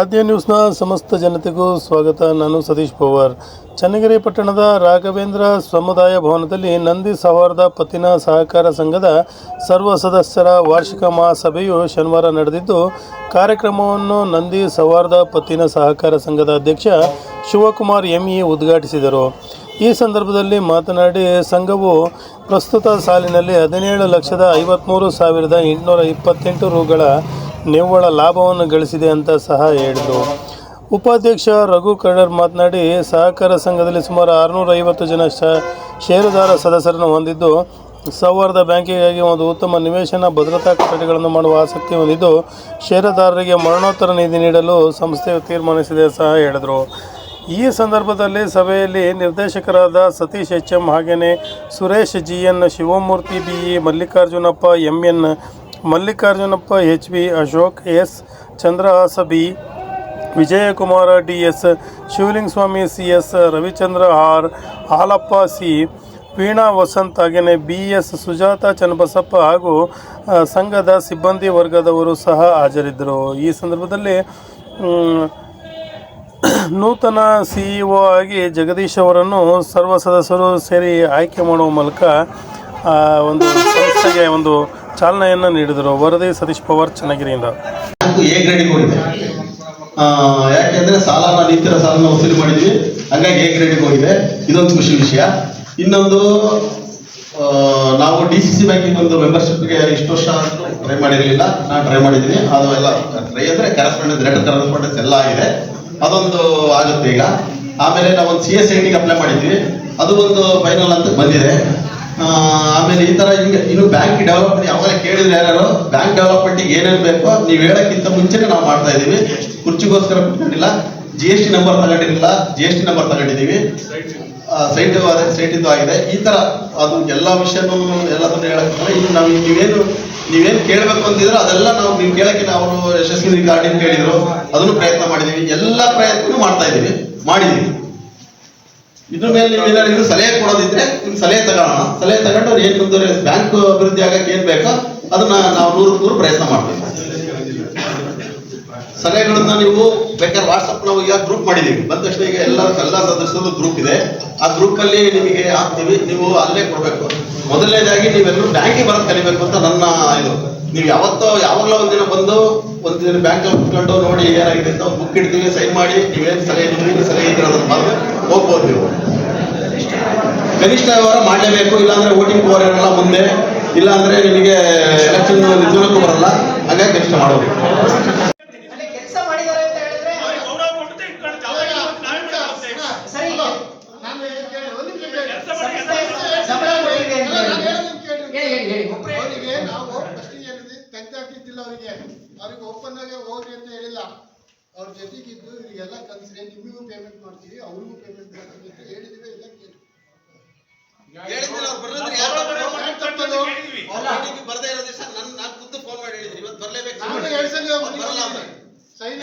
ಆದ್ಯ ನ್ಯೂಸ್ನ ಸಮಸ್ತ ಜನತೆಗೂ ಸ್ವಾಗತ. ನಾನು ಸತೀಶ್ ಪವಾರ್. ಚನ್ನಗಿರಿ ಪಟ್ಟಣದ ರಾಘವೇಂದ್ರ ಸಮುದಾಯ ಭವನದಲ್ಲಿ ನಂದಿ ಸೌಹಾರ್ದ ಪತ್ತಿನ ಸಹಕಾರ ಸಂಘದ ಸರ್ವ ಸದಸ್ಯರ ವಾರ್ಷಿಕ ಮಹಾಸಭೆಯು ಶನಿವಾರ ನಡೆದಿದ್ದು, ಕಾರ್ಯಕ್ರಮವನ್ನು ನಂದಿ ಸೌಹಾರ್ದ ಪತ್ತಿನ ಸಹಕಾರ ಸಂಘದ ಅಧ್ಯಕ್ಷ ಶಿವಕುಮಾರ್ ಎಂಇ ಉದ್ಘಾಟಿಸಿದರು. ಈ ಸಂದರ್ಭದಲ್ಲಿ ಮಾತನಾಡಿ, ಸಂಘವು ಪ್ರಸ್ತುತ ಸಾಲಿನಲ್ಲಿ ಹದಿನೇಳು ಲಕ್ಷದ ಐವತ್ತ್ಮೂರು ಸಾವಿರದ ಎಂಟುನೂರ ಇಪ್ಪತ್ತೆಂಟು ರುಗಳ ನಿವ್ವಳ ಲಾಭವನ್ನು ಗಳಿಸಿದೆ ಅಂತ ಸಹ ಹೇಳಿದರು. ಉಪಾಧ್ಯಕ್ಷ ರಘು ಕಡರ್ ಮಾತನಾಡಿ, ಸಹಕಾರ ಸಂಘದಲ್ಲಿ ಸುಮಾರು ಆರುನೂರ ಐವತ್ತು ಜನ ಷೇರುದಾರ ಸದಸ್ಯರನ್ನು ಹೊಂದಿದ್ದು, ಸೌಹಾರ್ದ ಬ್ಯಾಂಕಿಗಾಗಿ ಒಂದು ಉತ್ತಮ ನಿವೇಶನ, ಭದ್ರತಾ ಕಟ್ಟಡಗಳನ್ನು ಮಾಡುವ ಆಸಕ್ತಿ ಹೊಂದಿದ್ದು, ಷೇರುದಾರರಿಗೆ ಮರಣೋತ್ತರ ನಿಧಿ ನೀಡಲು ಸಂಸ್ಥೆ ತೀರ್ಮಾನಿಸಿದೆ ಸಹ ಹೇಳಿದರು. ಈ ಸಂದರ್ಭದಲ್ಲಿ ಸಭೆಯಲ್ಲಿ ನಿರ್ದೇಶಕರಾದ ಸತೀಶ್ ಎಚ್ ಎಂ ಹಾಗೆಯೇ Suresh G N Shivamurthy B E Mallikarjunappa M N Mallikarjunappa, H B Ashok, S Chandrahasa B Vijayakumara, D S Shivalinga Swamy C S Ravichandra R Halappa, C Veena Vasanth ಹಾಗೆಯೇ B S Sujata Channabasappa ಹಾಗೂ ಸಂಘದ ಸಿಬ್ಬಂದಿ ವರ್ಗದವರು ಸಹ ಹಾಜರಿದ್ದರು. ಈ ಸಂದರ್ಭದಲ್ಲಿ ನೂತನ ಸಿಇಒ ಆಗಿ ಜಗದೀಶ್ ಅವರನ್ನು ಸರ್ವ ಸದಸ್ಯರು ಸೇರಿ ಆಯ್ಕೆ ಮಾಡುವ ಮೂಲಕ ಒಂದು ಸಂಸ್ಥೆಗೆ ಒಂದು ಚಾಲನೆಯನ್ನು ನೀಡಿದರು. ವರದಿ ಸತೀಶ್ ಪವಾರ್, ಚನ್ನಗಿರಿಯಿಂದ. ಯಾಕೆಂದ್ರೆ ಸಾಲ ನಿಂತಿರೋ ಸಾಲನ ವಸೂಲಿ ಮಾಡಿದ್ವಿ. ಹಂಗಾಗಿ ಎ ಗ್ರೇಡಿಗೆ ಹೋಗಿದೆ ಇದೊಂದು ಖುಷಿ ವಿಷಯ. ಇನ್ನೊಂದು ನಾವು ಡಿ ಸಿ ಸಿ ಬ್ಯಾಂಕಿಗೆ ಒಂದು ಮೆಂಬರ್ಶಿಪ್ಗೆ ಇಷ್ಟು ವರ್ಷ ಟ್ರೈ ಮಾಡಿರಲಿಲ್ಲ. ನಾನು ಟ್ರೈ ಮಾಡಿದ್ದೀನಿ. ಅದು ಎಲ್ಲ ಟ್ರೈ ಅಂದ್ರೆ ಕರೆಸ್ಪಾಂಡೆನ್ಸ್ ಲೆಟರ್ ಕರೆಸ್ಪಾಂಡೆನ್ಸ್ ಎಲ್ಲ ಆಗಿದೆ. ಅದೊಂದು ಆಗುತ್ತೆ ಈಗ. ಆಮೇಲೆ ನಾವು ಒಂದು ಸಿ ಎಸ್ ಐ ಟಿಗೆ ಅಪ್ಲೈ ಮಾಡಿದ್ವಿ. ಅದು ಒಂದು ಫೈನಲ್ ಅಂತ ಬಂದಿದೆ. ಆಮೇಲೆ ಈ ತರ ಹಿಂಗೆ, ಇನ್ನು ಬ್ಯಾಂಕ್ ಡೆವಲಪ್ಮೆಂಟ್ ಯಾವಾಗ ಕೇಳಿದ್ರೆ ಯಾರು ಬ್ಯಾಂಕ್ ಡೆವಲಪ್ಮೆಂಟ್ ಏನೇನು ಬೇಕೋ ನೀವು ಹೇಳಕ್ಕಿಂತ ಮುಂಚೆನೆ ನಾವು ಮಾಡ್ತಾ ಇದೀವಿ ಕುರ್ಚಿಗೋಸ್ಕರ ಕುತ್ಕೊಂಡಿಲ್ಲ. ಜಿ ಎಸ್ ಟಿ ನಂಬರ್ ತಗೊಂಡಿರಲಿಲ್ಲ. ಜಿ ಎಸ್ ಟಿ ನಂಬರ್ ತಗೊಂಡಿದ್ದೀವಿ. ಸೈಟ್ ಸೈಟ್ ಇದು ಆಗಿದೆ. ಈ ತರ ಅದು ಎಲ್ಲ ವಿಷಯನೂ ಎಲ್ಲದನ್ನು ಹೇಳೋಕ್ಕಾಗಲ್ಲ. ಇನ್ನು ನಾವು ನೀವೇನು ನೀವೇನು ಕೇಳಬೇಕು ಅಂತಿದ್ರೆ ಅದೆಲ್ಲ ನಾವು ನೀವು ಕೇಳಕ್ಕೆ ಅವರು ಯಶಸ್ವಿ ಗಾರ್ಡಿಯನ್ ಕೇಳಿದ್ರು. ಅದನ್ನು ಪ್ರಯತ್ನ ಮಾಡಿದೀವಿ. ಎಲ್ಲ ಪ್ರಯತ್ನ ಮಾಡ್ತಾ ಇದೀವಿ ಮಾಡಿದೀವಿ. ಇದ್ರ ಮೇಲೆ ನೀವು ಏನಾದ್ರು ಇನ್ನು ಸಲಹೆ ಕೊಡೋದಿದ್ರೆ ನಿಮ್ ಸಲಹೆ ತಗೊಳ್ಳೋಣ ಸಲಹೆ ತಗೊಂಡು ಅವ್ರು ಏನ್ ಬಂದ್ರೆ ಬ್ಯಾಂಕ್ ಅಭಿವೃದ್ಧಿ ಆಗಕ್ಕೆ ಏನ್ ಬೇಕೋ ಅದನ್ನ ನಾವು ನೂರು ನೂರು ಪ್ರಯತ್ನ ಮಾಡ್ತೀವಿ. ಸಲಹೆಗಳನ್ನ ನೀವು ಬೇಕಾದ್ರೆ ವಾಟ್ಸಪ್ ನಾವು ಈಗ ಗ್ರೂಪ್ ಮಾಡಿದೀವಿ. ಬಂದ ತಕ್ಷಣ ಈಗ ಎಲ್ಲ ಎಲ್ಲ ಸದಸ್ಯರು ಗ್ರೂಪ್ ಇದೆ. ಆ ಗ್ರೂಪ್ ಅಲ್ಲಿ ನಿಮಗೆ ಹಾಕ್ತೀವಿ. ನೀವು ಅಲ್ಲೇ ಕೊಡ್ಬೇಕು. ಮೊದಲನೇದಾಗಿ ನೀವೆಲ್ಲರೂ ಬ್ಯಾಂಕಿಗೆ ಬರೋದು ಕಲಿಬೇಕು ಅಂತ ನನ್ನ ಇದು. ನೀವು ಯಾವತ್ತೋ, ಯಾವಾಗಲೋ ಒಂದಿನ ಬಂದು ಒಂದಿನ ಬ್ಯಾಂಕ್ ಅಲ್ಲಿ ಕುತ್ಕೊಂಡು ನೋಡಿ ಏನಾಗಿದೆ ಅಂತ ಬುಕ್ ಇಡ್ತೀವಿ ಸೈನ್ ಮಾಡಿ, ನೀವೇನು ಸಲಹೆ ಸಲಹೆ ಇದ್ರೆ ಅದನ್ನ ಹೋಗ್ಬೋದು. ನೀವು ಕನಿಷ್ಠ ವ್ಯವಹಾರ ಮಾಡಲೇಬೇಕು ಇಲ್ಲಾಂದ್ರೆ ವೋಟಿಂಗ್ ಪವರ್ ಇರಲ್ಲ ಮುಂದೆ ಇಲ್ಲಾಂದ್ರೆ ನಿಮಗೆ ಎಲೆಕ್ಷನ್ ನಿಜಕ್ಕೂ ಬರಲ್ಲ. ಹಾಗಾಗಿ ಕನಿಷ್ಠ ಮಾಡಬೇಕು ಅವರಿಗೆ ಓಪನ್ ಆಗಿ ಅವ್ರ ಜೊತೆಗಿದ್ದು ಇವರಿಗೆಲ್ಲ ಕಲ್ಸ್ರಿ ನಿಮಗೂ ಪೇಮೆಂಟ್ ಮಾಡ್ತೀವಿ ಅವ್ರಿಗೂ ಪೇಮೆಂಟ್ ಮಾಡ್ತೀವಿ ಅಂತ ಹೇಳಿದ್ವಿ ಎಲ್ಲ ಕೇಳಿ ಹೇಳಿದ್ರೆ ಬರ್ದೇ ಇರೋ ದಿವಸ ನನ್ ನಾನ್ ಖುದ್ದು ಫೋನ್ ಮಾಡಿ ಹೇಳಿದ್ರಿ ಇವತ್ತು ಬರ್ಲೇಬೇಕು. ಸೈನ್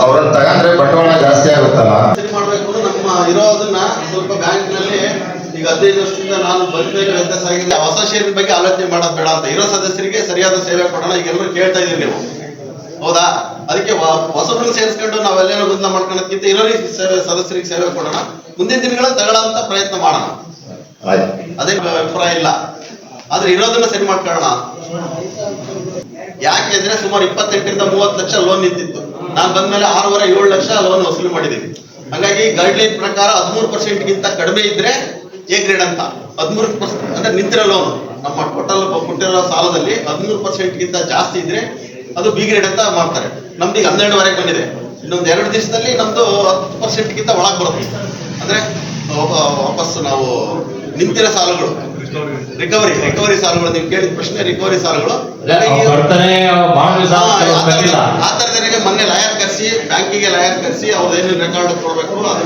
ಅವ್ರನ್ನ ತಗೊಂಡ್ರೆ ಬಂಡವಾಳ ಜಾಸ್ತಿ ಆಗುತ್ತಲ್ಲ? ಮಾಡಬೇಕು. ನಮ್ಮ ಇರೋದನ್ನ ಸ್ವಲ್ಪ ಬ್ಯಾಂಕ್ನಲ್ಲಿ ಈಗ ಹದಿನೈದು ವರ್ಷದಿಂದ ನಾನು ಬಂದ್ಮೇಲೆ ವ್ಯತ್ಯಾಸ ಆಗಿದೆ ಹೊಸ ಷೇರಿನ ಬಗ್ಗೆ ಆಲೋಚನೆ ಮಾಡೋದು ಬೇಡ ಅಂತ ಇರೋ ಸದಸ್ಯರಿಗೆ ಸರಿಯಾದ ಸೇವೆ ಕೊಡೋಣ. ಈಗ ಎಲ್ಲರೂ ಕೇಳ್ತಾ ಇದೀರಿ ನೀವು. ಹೌದಾ? ಅದಕ್ಕೆ ಹೊಸಬ್ರನ್ನ ಸೇರಿಸ್ಕೊಂಡು ನಾವೆಲ್ಲರೂ ಗೊಂದಲ ಮಾಡ್ಕೊಳ್ಳೋದಕ್ಕಿಂತ ಇರೋರಿಗೆ ಸೇವೆ ಸದಸ್ಯರಿಗೆ ಸೇವೆ ಕೊಡೋಣ. ಮುಂದಿನ ದಿನಗಳಲ್ಲಿ ತಗೊಳ್ಳೋಂತ ಪ್ರಯತ್ನ ಮಾಡೋಣ. ಅದೇ ಅಭಿಪ್ರಾಯ ಇಲ್ಲ. ಆದ್ರೆ ಇರೋದನ್ನ ಸರಿ ಮಾಡ್ಕೊಳ್ಳೋಣ. ಯಾಕೆಂದ್ರೆ ಸುಮಾರು ಇಪ್ಪತ್ತೆಂಟರಿಂದ ಮೂವತ್ತು ಲಕ್ಷ ಲೋನ್ ನಿಂತಿತ್ತು. ನಾನು ಬಂದ್ಮೇಲೆ ಆರೂವರೆ ಏಳು ಲಕ್ಷ ಲೋನ್ ವಸೂಲಿ ಮಾಡಿದ್ದೀನಿ ಹಾಗಾಗಿ ಗೈಡ್ಲೈನ್ ಪ್ರಕಾರ ಹದಿಮೂರು ಪರ್ಸೆಂಟ್ ಗಿಂತ ಕಡಿಮೆ ಇದ್ರೆ ಎ ಗ್ರೇಡ್ ಅಂತ. ಹದಿಮೂರು ಪರ್ಸೆಂಟ್ ಅಂದ್ರೆ ನಿಂತಿರೋ ಲೋನ್ ನಮ್ಮ ಟೋಟಲ್ ಕೊಟ್ಟಿರೋ ಸಾಲದಲ್ಲಿ ಹದಿಮೂರು ಪರ್ಸೆಂಟ್ ಗಿಂತ ಜಾಸ್ತಿ ಇದ್ರೆ ಅದು ಬಿ ಗ್ರೇಡ್ ಅಂತ ಮಾಡ್ತಾರೆ. ನಮ್ದು ಈಗ ಹನ್ನೆರಡುವರೆಗೆ ಬಂದಿದೆ. ಇನ್ನೊಂದು ಎರಡು ದಿವಸದಲ್ಲಿ ನಮ್ದು ಹತ್ತು ಪರ್ಸೆಂಟ್ ಗಿಂತ ಒಳಗೆ ಬರುತ್ತೆ. ಅಂದ್ರೆ ವಾಪಸ್ ನಾವು ನಿಂತಿರೋ ಸಾಲಗಳು. ರಿಕವರಿ ರಿಕವರಿ ಸಾಲಗಳು ನೀವು ಕೇಳಿದ ಪ್ರಶ್ನೆ ರಿಕವರಿ ಸಾಲಗಳು. ಆ ಥರದ- ಥರದವರಿಗೆ ಮೊನ್ನೆ ಲಾಯರ್ ಕರೆಸಿ, ಬ್ಯಾಂಕಿಗೆ ಲಾಯರ್ ಕರೆಸಿ ಏನು ರೆಕಾರ್ಡ್ ಕೊಡಬೇಕು ಅದು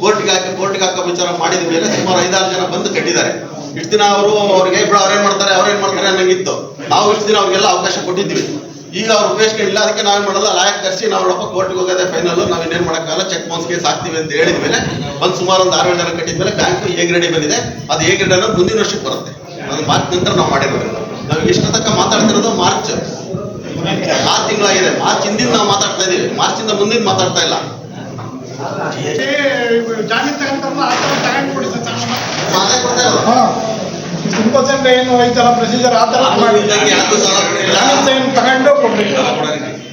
ಕೋರ್ಟ್ಗೆ ಹಾಕಿ, ಕೋರ್ಟ್ಗೆ ಹಾಕೋ ವಿಚಾರ ಮಾಡಿದ ಮೇಲೆ ಸುಮಾರು ಐದಾರು ಜನ ಬಂದು ಕಟ್ಟಿದ್ದಾರೆ. ಇಷ್ಟು ದಿನ ಅವರು ಅವ್ರಿಗೆ ಬಿಡ ಅವ್ರೇನ್ ಮಾಡ್ತಾರೆ ಅವ್ರೇನ್ ಮಾಡ್ತಾರೆ ಅನ್ನಂಗಿತ್ತು. ನಾವು ಇಷ್ಟು ದಿನ ಅವ್ರಿಗೆಲ್ಲ ಅವಕಾಶ ಕೊಟ್ಟಿದ್ವಿ ಈಗ ಅವ್ರು ಇಲ್ಲ, ಅದಕ್ಕೆ ನಾವೇನ್ ಮಾಡೋದು? ಲಾಯರ್ ಕರೆಸಿ, ನಾವು ನೋಡಪ್ಪ ಕೋರ್ಟ್ಗೆ ಹೋಗೋದೇ ಫೈನಲ್ ನಾವು ಇನ್ನೇನ್ ಮಾಡಕ್ಕಾಗಲ್ಲ ಚೆಕ್ ಬೌನ್ಸ್ ಕೇಸ್ ಹಾಕ್ತೀವಿ ಅಂತ ಹೇಳಿದ ಮೇಲೆ ಬಂದು ಸುಮಾರು ಒಂದು ಆರು ಜನ ಕಟ್ಟಿದ ಮೇಲೆ ಬ್ಯಾಂಕ್ ಎ ರೆಡಿ ಬಂದಿದೆ. ಅದು ಎ ಗ್ರೇಡ್ ಅನ್ನೋದು ಮುಂದಿನ ವರ್ಷಕ್ಕೆ ಬರುತ್ತೆ. ಅದು ಮಾರ್ಚ್ ನಂತರ ನಾವು ಮಾಡಿರೋದ್ರಿಂದ ನಾವು ಇಷ್ಟ ತನಕ ಮಾತಾಡ್ತಿರೋದು ಮಾರ್ಚ್. ಆರು ತಿಂಗಳಾಗಿದೆ. ಮಾರ್ಚ್ ಹಿಂದಿನ ನಾವು ಮಾತಾಡ್ತಾ ಇದೀವಿ. ಇಂದ ಮುಂದಿನ ಮಾತಾಡ್ತಾ ಇಲ್ಲ. ಕೊಡಿ. ತುಂಬ ಜನ ಏನು ಐತಲ್ಲ ಪ್ರೊಸೀಜರ್ ಆ ಕೊಟ್ಟಿಲ್ಲ.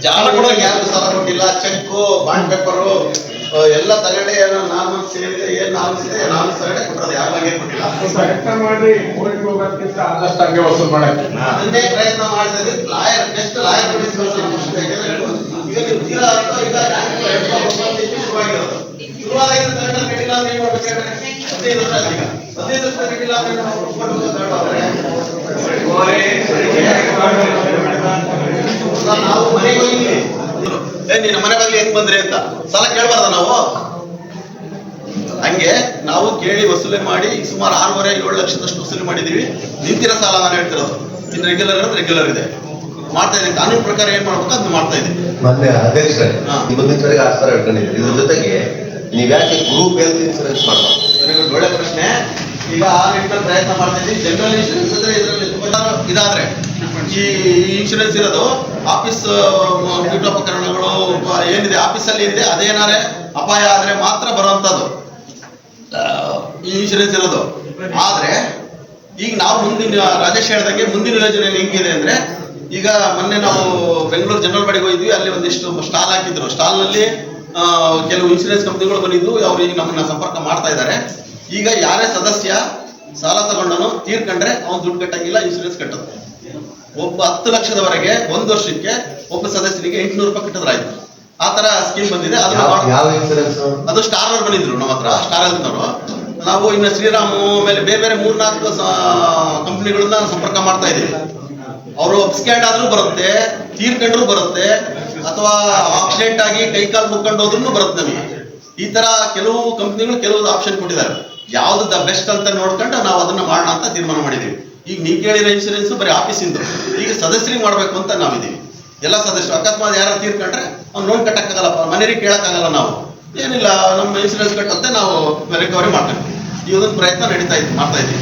ಜಾಲ ಕೊಡೋಕೆ ಯಾರಿಗೂ ಸಾಲ ಕೊಟ್ಟಿಲ್ಲ. ಚೆಕ್ ಬಾಂಡ್ ಪೇಪರು ಎಲ್ಲ ತಗಡೆ ಏನೋ ಅಂತ ಏನಿದೆ ಏನ್ ನಾನು ಇದೆ ನಾನು ತಗಡೆ ಕೊಟ್ಟರು ಯಾವಾಗ ಕೊಟ್ಟಿಲ್ಲ. ಮಾಡಿ ಊರಿಗೆ ಹೋಗೋದಕ್ಕಿಂತ ಆದಷ್ಟು ಹಂಗೆ ವಸೂಲು ಮಾಡಕ್ಕೆ. ಅದನ್ನೇ ಪ್ರಯತ್ನ ಮಾಡಿದ್ರೆ ಲಾಯರ್ ಬೆಸ್ಟ್ ಲಾಯರ್ ಈಗ ನೀವು ತೀರಾ ಆಯ್ತು, ಈಗ ಬ್ಯಾಂಕ್ ಎರಡು ಸಾವಿರದ ಒಂಬತ್ತಕ್ಕೆ ಶುರುವಾಗಿರೋದು. ಶುರುವಾದಾಗಿಂದ ತಗೊಂಡ್ರೆ ಕಟ್ಟಿಲ್ಲ ಅಂದ್ರೆ ಏನ್ ಮಾಡ್ಬೇಕು ಹೇಳ್ರಿ? ಹದಿನೈದು ವರ್ಷ ಆಯ್ತು ಈಗ. ಹದಿನೈದು ವರ್ಷ ಕಟ್ಟಿಲ್ಲ ಅಂದ್ರೆ ನಾವು ಕೊಟ್ಟು ತಗೊಂಡೋದ್ರೆ ನಾವು ಮನೆಗೆ ಹೋಗಿದ್ವಿ ಏ ನೀನು ಮನೆ ಬಾಗಿಲು ಹೆಂಗ್ ಬಂದ್ರಿ ಅಂತ? ಸಾಲ ಕೇಳ್ಬಾರ್ದ ನಾವು? ಹಂಗೆ ನಾವು ಕೇಳಿ ವಸೂಲಿ ಮಾಡಿ ಸುಮಾರು ಆರೂವರೆ ಏಳು ಲಕ್ಷದಷ್ಟು ವಸೂಲಿ ಮಾಡಿದೀವಿ. ನಿಂತಿರೋ ಸಾಲ ನಾನು ಹೇಳ್ತಿರೋದು. ಇನ್ನು ರೆಗ್ಯುಲರ್ ಅಂದ್ರೆ ರೆಗ್ಯುಲರ್ ಇದೆ. ಮಾಡ್ತಾ ಇದ್ದೀನಿ. ಕಾನೂನು ಪ್ರಕಾರ ಏನ್ ಮಾಡ್ಬೇಕು ಅದನ್ನ ಮಾಡ್ತಾ ಇದ್ದೀನಿ. ಮತ್ತೆ ಅದೇ ಸರ್ ಮುಂದಿನ ಆ ಸರ್ ಹೇಳ್ಕೊಂಡಿದ್ದೀರಿ ಇದ್ರ ಜೊತೆಗೆ ನೀವ್ ಯಾಕೆ ಗ್ರೂಪ್ ಹೆಲ್ತ್ ಇನ್ಸೂರೆನ್ಸ್ ಮಾಡ್ಬೋದು ಒಳ್ಳೆ ಪ್ರಶ್ನೆ. ಈಗ ಆ ನಿಟ್ಟಿನಲ್ಲಿ ಪ್ರಯತ್ನ ಮಾಡ್ತಾ ಇದ್ದೀನಿ. ಜನರಲ್ ಇನ್ಶೂರೆನ್ಸ್ ಅಂದ್ರೆ ಇದರಲ್ಲಿ ತುಂಬಾ ಇದಾದ್ರೆ ಈ ಇನ್ಶೂರೆನ್ಸ್ ಇರೋದು ಆಫೀಸ್ ಪೀಠೋಪಕರಣಗಳು ಏನಿದೆ ಆಫೀಸಲ್ಲಿ ಏನಿದೆ ಅದೇನಾರೆ ಅಪಾಯ ಆದ್ರೆ ಮಾತ್ರ ಬರುವಂತದ್ದು. ಈ ಇನ್ಶೂರೆನ್ಸ್ ಇರೋದು. ಆದ್ರೆ, ಈಗ ನಾವು ಮುಂದಿನ, ರಾಜೇಶ್ ಹೇಳ್ದಂಗೆ ಮುಂದಿನ ಯೋಜನೆ ಹೆಂಗಿದೆ ಅಂದ್ರೆ, ಈಗ ಮೊನ್ನೆ ನಾವು ಬೆಂಗಳೂರು ಜನರಲ್ ಬಾಡಿಗೆ ಹೋಗಿದ್ವಿ, ಅಲ್ಲಿ ಒಂದಿಷ್ಟು ಸ್ಟಾಲ್ ಹಾಕಿದ್ರು. ಸ್ಟಾಲ್ನಲ್ಲಿ ಕೆಲವು ಇನ್ಶೂರೆನ್ಸ್ ಕಂಪ್ನಿಗಳು ಬಂದಿದ್ದು, ಅವ್ರು ಈಗ ನಮ್ಮನ್ನ ಸಂಪರ್ಕ ಮಾಡ್ತಾ ಇದ್ದಾರೆ. ಈಗ ಯಾರೇ ಸದಸ್ಯ ಸಾಲ ತಗೊಂಡನು, ತೀರ್ಕೊಂಡ್ರೆ ಅವ್ನು ದುಡ್ಡು ಕಟ್ಟಂಗಿಲ್ಲ ಇನ್ಶೂರೆನ್ಸ್ ಕಟ್ಟೋದು. ಒಬ್ಬ ಹತ್ತು ಲಕ್ಷದವರೆಗೆ ಒಂದು ವರ್ಷಕ್ಕೆ ಒಬ್ಬ ಸದಸ್ಯನಿಗೆ ಎಂಟುನೂರು ರೂಪಾಯಿ ಕಟ್ಟಿದ್ರಾಯ್ತು. ಆ ತರ ಸ್ಕೀಮ್ ಬಂದಿದೆ. ಅದು ಸ್ಟಾರ್ ಅವ್ರು ಬಂದಿದ್ರು ನಮ್ಮ ಹತ್ರ ಸ್ಟಾರ್ ಅಂತವ್ರು ನಾವು ಇನ್ನು ಶ್ರೀರಾಮು ಮೇಲೆ ಬೇರೆ ಬೇರೆ ಮೂರ್ನಾಲ್ಕು ಕಂಪ್ನಿಗಳನ್ನ ಸಂಪರ್ಕ ಮಾಡ್ತಾ ಇದ್ದೀವಿ. ಅವರು ಅಪ್ಸ್ಕ್ಯಾಂಡ್ ಆದ್ರೂ ಬರುತ್ತೆ ತೀರ್ಕೊಂಡ್ರು ಬರುತ್ತೆ ಅಥವಾ ಆಕ್ಸಿಡೆಂಟ್ ಆಗಿ ಕೈ ಕಾಲು ಮುಕ್ಕೊಂಡು ಹೋದ್ರೂ ಬರುತ್ತೆ ನಮಗೆ. ಈ ತರ ಕೆಲವು ಕಂಪ್ನಿಗಳು ಕೆಲವು ಆಪ್ಷನ್ ಕೊಟ್ಟಿದ್ದಾರೆ. ಯಾವ್ದು ದ ಬೆಸ್ಟ್ ಅಂತ ನೋಡ್ಕೊಂಡು ನಾವು ಅದನ್ನ ಮಾಡೋಣ ಅಂತ ತೀರ್ಮಾನ ಮಾಡಿದೀವಿ ಈಗ ನೀವು ಕೇಳಿರೋ ಇನ್ಶೂರೆನ್ಸ್ ಬರೀ ಇಂದ. ಈಗ ಸದಸ್ಯರಿಗೆ ಮಾಡ್ಬೇಕು ಅಂತ ನಾವಿದ್ದೀವಿ. ಎಲ್ಲ ಸದಸ್ಯರು, ಅಕಸ್ಮಾತ್ ಯಾರು ತೀರ್ಕೊಂಡ್ರೆ ಅವ್ನು ಲೋನ್ ಕಟ್ಟಕ್ಕಾಗಲ್ಲಪ್ಪ, ಮನೆಯವ್ರಿಗೆ ಕೇಳಕ್ಕಾಗಲ್ಲ ನಾವು. ಏನಿಲ್ಲ, ನಮ್ಮ ಇನ್ಶೂರೆನ್ಸ್ ಕಟ್ಟುತ್ತೆ, ನಾವು ರಿಕವರಿ ಮಾಡ್ತೀವಿ. ಈ ಒಂದು ಪ್ರಯತ್ನ ನಡೀತಾ ಇದ್ದೀವಿ ಮಾಡ್ತಾ ಇದ್ದೀವಿ.